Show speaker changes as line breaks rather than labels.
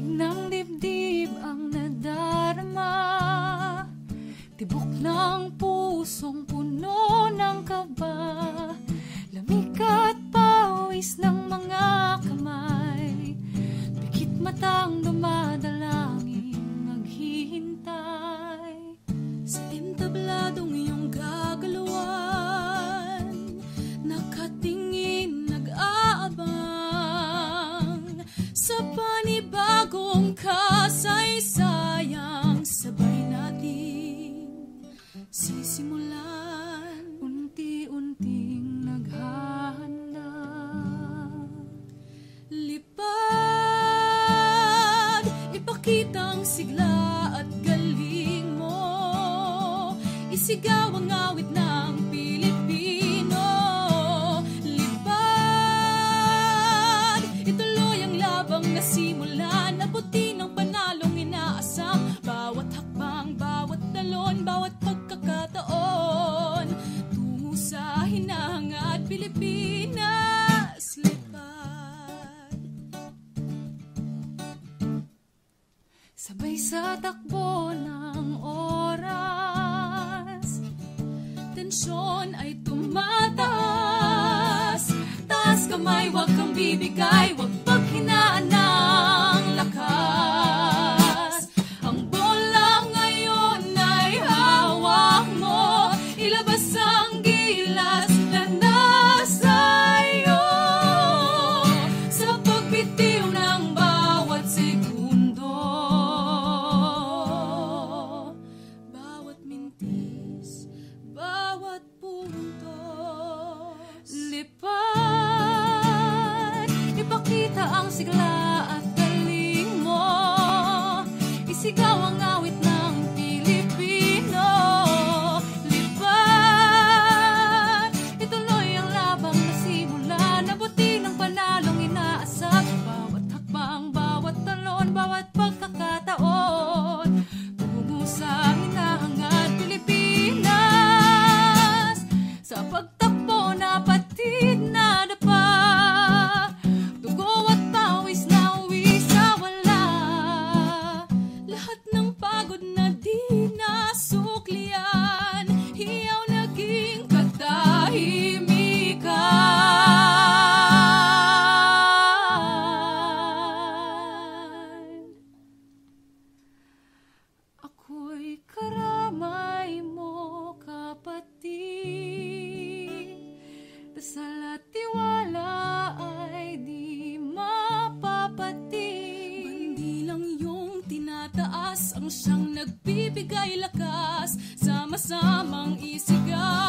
能力。
Nagsisimula
unti-unting naghahanda.
Lipad, ipakita ang sigla
at
galing
mo.
Isigaw ang awit ng Pilipino. Lipad, ituloy ang labang nasimula. Pilipinas Lipad.
Sabay sa takbo ng oras Tensyon
ay
tumataas. Taas kamay, wag bibigay Wag awang awit na
siyang nagbibigay lakas, sama-samang isigaw.